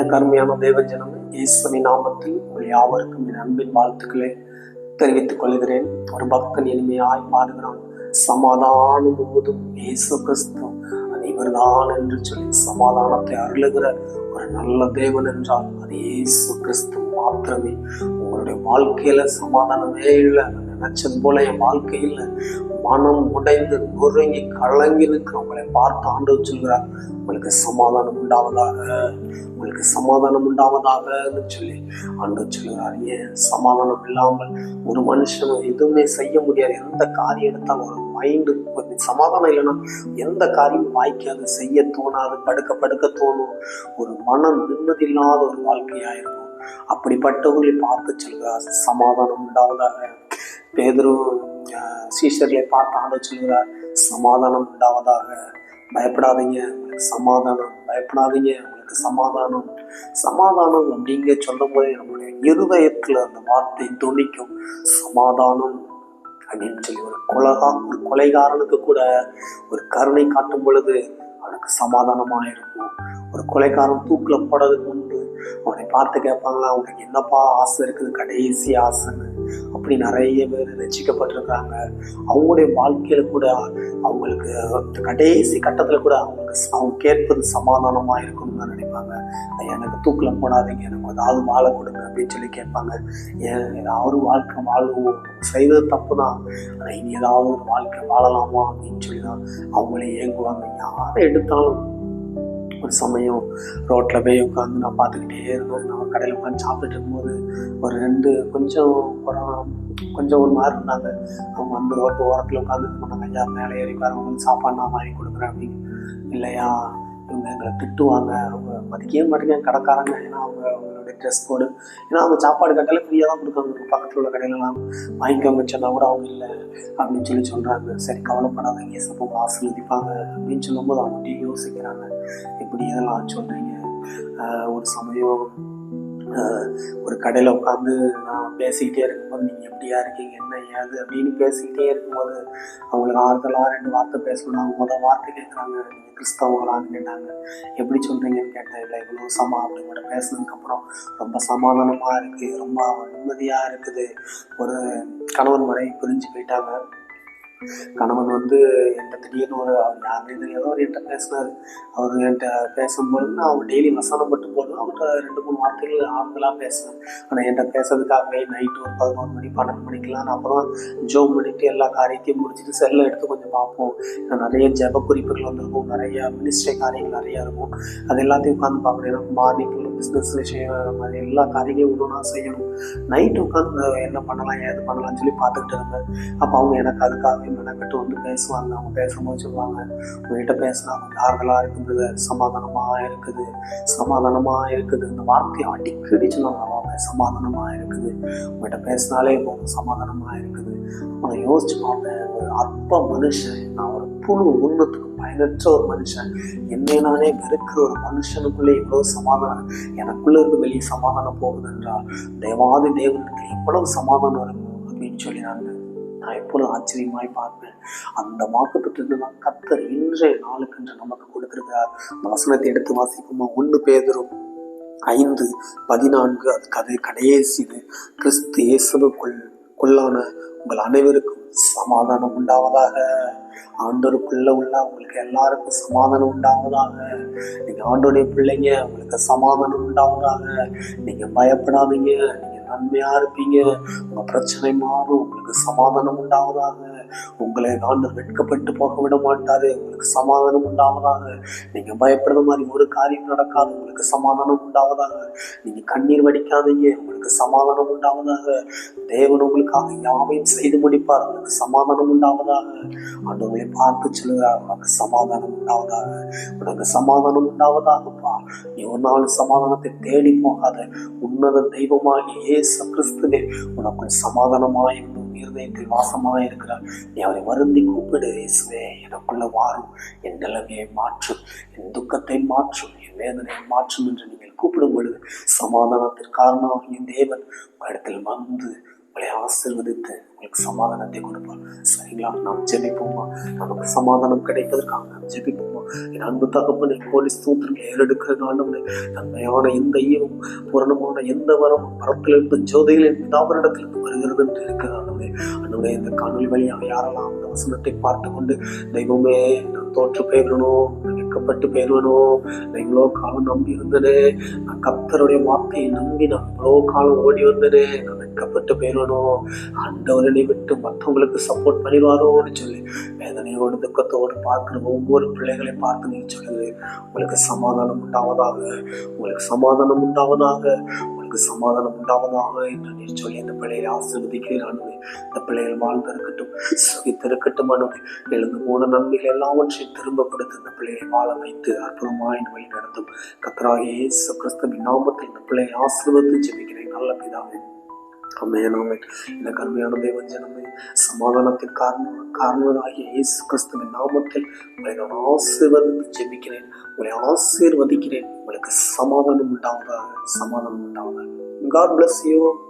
எனக்கு அருமையான தேவஜனம் இயேசுவனி நாமத்தில் உங்கள் யாவருக்கும் என் அன்பின் வாழ்த்துக்களை தெரிவித்துக் கொள்கிறேன். ஒரு பக்தன் இனிமையாய் பாடுகிறான். சமாதானம் போதும் இயேசு கிறிஸ்து. இவர்தான் என்று சொல்லி சமாதானத்தை அருளுகிற ஒரு நல்ல தேவன் என்றால் அது இயேசு கிறிஸ்து மாத்திரமே. உங்களுடைய வாழ்க்கையில சமாதானமே இல்லை. நினைச்சது போல என் வாழ்க்கையில் மனம் உடைந்து நொறுங்கி கலங்கி நிற்கிறவங்களை பார்த்து ஆண்டு சொல்கிறார் உங்களுக்கு சமாதானம் உண்டாவதாக உங்களுக்கு சமாதானம் உண்டாவதாகன்னு சொல்லி ஆண்டு சொல்கிறார் ஏன்? சமாதானம் இல்லாமல் ஒரு மனுஷனும் எதுவுமே செய்ய முடியாது. எந்த காரியம் எடுத்தாலும் ஒரு மைண்டு சமாதானம் இல்லைன்னா எந்த காரியம் வாய்க்காது செய்ய தோணாது படுக்க படுக்க தோணும். ஒரு மனம் நிம்மதி இல்லாத ஒரு வாழ்க்கையாயிருக்கும் அப்படிப்பட்டவர்களை பார்த்து சொல்கிறார் சமாதானம் உண்டாவதாக பேதரு சீஷர்களை பார்த்து ஆண்டு சொல்கிறார் சமாதானம் உண்டாவதாக. பயப்படாதீங்க சமாதானம். பயப்படாதீங்க உங்களுக்கு சமாதானம். சமாதானம் அப்படிங்க சொல்லும் போதே நம்முடைய இருதயத்தில் அந்த வார்த்தை துணிக்கும் சமாதானம் அப்படின்னு சொல்லி ஒரு கொலகா ஒரு கொலைகாரனுக்கு கூட ஒரு கருணை காட்டும் பொழுது அவனுக்கு சமாதானமாக இருக்கும் ஒரு கொலைகாரன் தூக்கில் போடுறதுக்கு முன்பு அவனை பார்த்து கேட்பாங்களா அவனுக்கு என்னப்பா ஆசை இருக்குது? கடைசி ஆசைன்னு. அப்படி நிறைய பேர் ரசிக்கப்பட்டிருக்கிறாங்க. அவங்களுடைய வாழ்க்கையில் கூட அவங்களுக்கு கடைசி கட்டத்தில் கூட அவங்களுக்கு அவங்க கேட்பது சமாதானமாக இருக்கணும்னு தான் நினைப்பாங்க. எனக்கு தூக்கில் போடாதீங்க எனக்கு ஏதாவது வாழ கொடுங்க அப்படின்னு சொல்லி கேட்பாங்க. ஏன் ஏதாவது வாழ்க்கை வாழ்வோம் செய்தது தப்பு தான் ஆனால் இனி ஏதாவது ஒரு வாழ்க்கை வாழலாமா அப்படின்னு சொல்லி தான் அவங்களே ஏங்குவாங்க. யாரை எடுத்தாலும் ஒரு சமயம் ரோட்டில் போய் உட்காந்து நான் பார்த்துக்கிட்டே இருந்தேன் நான் கடையில் உட்காந்து சாப்பிட்டுட்டு இருக்கும்போது ஒரு ரெண்டு கொஞ்சம் ஒரு கொஞ்சம் ஒரு மாதிரி இருந்தாங்க. அவங்க வந்து ரோட்டு ஓரத்தில் உட்காந்து பண்ணாங்க. ஐயா மேலே ஏறி பாருங்க சாப்பாடு நான் வாங்கி கொடுக்குறேன் அப்படின்னு. இல்லையா? இவங்க எங்களை திட்டுவாங்க. அவங்க மதிக்கவே மாட்டேங்க கடைக்காரங்க. ஏன்னா அவங்க அவங்களுடைய ட்ரெஸ் கோடு ஏன்னா அவங்க சாப்பாடு கட்டாலே ஃப்ரீயாக தான் கொடுக்காங்க. பக்கத்தில் உள்ள கடையிலலாம் வாங்கிக்கோங்க சொன்னால் கூட அவங்க இல்லை அப்படின்னு சொல்லி சொல்கிறாங்க சரி கவலைப்படாதீங்க. ஏசப்போ ஆசீர்வதிப்பாங்க அப்படின்னு சொல்லும்போது அவங்க யோசிக்கிறாங்க. இப்படி இதெல்லாம் சொல்கிறீங்க ஒரு சமயம் ஒரு கடையில் உட்காந்து நான் பேசிக்கிட்டே இருக்கும்போது நீங்கள் எப்படியா இருக்கீங்க? என்ன ஏது? அப்படின்னு பேசிக்கிட்டே இருக்கும்போது அவங்களுக்கு ஆறுதலாக ரெண்டு வார்த்தை பேசணும் அவங்க முதல் வார்த்தை கேட்குறாங்க நீங்கள் கிறிஸ்தவங்களான்னு கேட்டாங்க. எப்படி சொல்கிறீங்கன்னு கேட்டேன். இல்லை இவ்வளோ சமா அப்படி பேசினதுக்கப்புறம் பேசுனதுக்கப்புறம் ரொம்ப சமாதானமாக இருக்குது ரொம்ப நிம்மதியாக இருக்குது. ஒரு கணவன் முறை பிரிஞ்சு போயிட்டாங்க. கணவன் வந்து என்கிட்ட திடீர்னு ஒரு அவர் யாருன்னு ஏதோ ஒரு என்கிட்ட பேசினார். அவர் என்கிட்ட பேசும்போது நான் அவர் டெய்லி வசனம் மட்டும் போடுவேன் அவர்கிட்ட ரெண்டு மூணு வார்த்தைகள் ஆறுதலாக பேசுவேன். ஆனால் என்கிட்ட பேசுறதுக்காகவே நைட்டு ஒரு பதினோரு மணி பன்னெண்டு மணிக்கெலாம் நான் அப்புறம் ஜோம் பண்ணிட்டு எல்லா காரியத்தையும் முடிச்சுட்டு செல்லை எடுத்து கொஞ்சம் பார்ப்போம். நிறைய ஜப குறிப்புகள் வந்திருக்கும். நிறைய மினிஸ்ட்ரி காரியங்கள் நிறையா இருக்கும். அது எல்லாத்தையும் உட்காந்து பார்க்கணும். எனக்கு மார்னிங் பிஸ்னஸ் விஷயம் மாதிரி எல்லா காரியங்களையும் ஒன்று செய்யணும். நைட்டு உட்காந்து என்ன பண்ணலாம் ஏது பண்ணலாம்னு சொல்லி பார்த்துக்கிட்டு இருந்தேன். அப்போ அவங்க எனக்கு அதுக்காகவே மெனக்கட்டு வந்து பேசுவாங்க. அவங்க பேசும்போது சொல்லுவாங்க. உங்ககிட்ட பேசினா கொஞ்சம் ஆறுதலாக இருக்குது சமாதானமாக இருக்குது. சமாதானமாக இருக்குது. இந்த வார்த்தையை அடிக்கடி சொல்லுவாங்க. சமாதானமாக இருக்குது. உங்ககிட்ட பேசினாலே போதும் சமாதானமாக இருக்குது. அவனை யோசிச்சு பார்ப்பேன் ஒரு அற்ப மனுஷன். நான் ஒரு புழு உண்மத்துக்கு பயனற்ற ஒரு மனுஷன். என்னை நானே வெறுக்கிற ஒரு மனுஷனுக்குள்ளே இவ்வளோ சமாதானம். எனக்குள்ளே இருந்து வெளியே சமாதானம் போகுது என்றால் தேவாதி தேவனுக்கு எவ்வளவு சமாதானம் இருக்கும் அப்படின்னு சொல்லி நான் நான் எப்பொழுதும் ஆச்சரியமாய் பார்ப்பேன். அந்த வாக்குத்தத்தை தான் கத்தர் இன்றைய நாளுக்கென்று நமக்கு கொடுத்திருக்கிறார். வசனத்தை எடுத்து வாசிக்குமா ஒன்று பேதரும் ஐந்து பதினான்கு அது கதை கடைசிது கிறிஸ்து இயேசுக்குள் குள்ளான உங்கள் அனைவருக்கும் சமாதானம் உண்டாவதாக. ஆண்டோருக்குள்ள உள்ள உங்களுக்கு எல்லாருக்கும் சமாதானம் உண்டாவதாக. நீங்க ஆண்டோடைய பிள்ளைங்க உங்களுக்கு சமாதானம் உண்டாவதாக. நீங்க பயப்படாதீங்க. நன்மையா இருப்பீங்க. உங்க பிரச்சனை மாறும். உங்களுக்கு சமாதானம் உண்டாவதாக. உங்களை ஆண்டவர் வெட்கப்பட்டு போக விட மாட்டாரு உங்களுக்கு சமாதானம் உண்டாவதாக. நீங்க பயப்படுற மாதிரி ஒரு காரியம் நடக்காது. உங்களுக்கு சமாதானம் உண்டாவதாக. நீங்க கண்ணீர் வடிக்காதீங்க. உங்களுக்கு சமாதானம் உண்டாவதாக. தேவன் உங்களுக்காக யாவையும் செய்து முடிப்பார். உங்களுக்கு சமாதானம் உண்டாவதாக. ஆண்டவங்களை பார்த்து சொல்லுகிறார். உனக்கு சமாதானம் உண்டாவதாக. உனக்கு சமாதானம் உண்டாவதாகப்பா. நீ ஒரு நாள் சமாதானத்தை தேடி போகாத. உன்னத தெய்வமாகி ஏசு கிறிஸ்துவே உனக்குள் சமாதானமாய் இருந்தும் இருதயத்தில் வாசமாக இருக்கிறார். நீ அவரை வருந்தி கூப்பிடு இயேசுவே எனக்குள்ள வாரும். என் நிலைமையை மாற்றும் என் துக்கத்தை மாற்றும் என் வேதனையை மாற்றும் என்று நீங்கள் கூப்பிடும் பொழுது சமாதானத்திற்கு காரணமாக என் தேவன் உங்களிடத்தில் வந்து உங்களை ஆசிர்வதித்து உங்களுக்கு சமாதானத்தை கொடுப்பார். சரிங்களா? நாம் ஜெபிப்போமா? நமக்கு சமாதானம் கிடைப்பதற்காக நாம் ஜெபிப்போமா? என் அன்பு தகப்பனை கோடி ஸ்தோத்திரம் ஏறெடுக்கிற ஆண்டவனே நன்மையான எந்த ஈவும் பூரணமான எந்த வரம் மரத்திலிருந்து ஜோதியிலிருந்து தாவரிடத்திலிருந்து வருகிறது என்று இருக்கிற ஆண்டவனே இந்த காணொலி வழியாக யாரெல்லாம் அந்த வசனத்தை பார்த்து கொண்டு தெய்வமே நான் தோற்று போயிடணும் வெக்கப்பட்டு வெட்கப்பட்டு போயிடணும் நான் இவ்வளோ காலம் நம்பி இருந்தனே நான் கத்தருடைய வார்த்தையை நம்பி நான் இவ்வளோ காலம் ஓடி வந்தனே கட்டப்பட்டு போயிடுவானோ? போயிடணும் விட்டு மற்றவங்களுக்கு சப்போர்ட் பண்ணிடுவாரோன்னு சொல்லி வேதனையோடு துக்கத்தோடு பார்க்குற ஒவ்வொரு பிள்ளைகளையும் பார்த்து நீ சொல்லுது உங்களுக்கு சமாதானம் உண்டாவதாக உங்களுக்கு சமாதானம் உண்டாவதாக உங்களுக்கு சமாதானம் உண்டாவதாக என்று நீ சொல்லி இந்த பிள்ளையை ஆசிர்வதிக்கிறேன் ஆண்டவரே. இந்த பிள்ளைகள் வாழ்ந்திருக்கட்டும் சுகித்திருக்கட்டும் ஆண்டவரே. எழுந்து போன நன்மைகள் எல்லாவற்றையும் திரும்ப கொடுத்து இந்த பிள்ளையை வாழ வைத்து அற்புதமாய் வழி நடத்தும். கத்தராக இயேசு கிறிஸ்துவின் நாமத்தில் இந்த பிள்ளையை ஆசிர்வதித்து ஜெபிக்கிறேன். நல்ல பிதாவே. அம்மையன் அம்மன் இந்த கருமையான தேவன் ஜனமே சமாதானத்தின் காரணம் காரணராகிய இயேசு கிறிஸ்துவின் நாமத்தில் உங்களை நான் ஆசீர்வதித்து ஜெபிக்கிறேன் உங்களை ஆசீர்வதிக்கிறேன். உங்களுக்கு சமாதானம் உண்டாவதாக சமாதானம் உண்டாவதாக. God bless you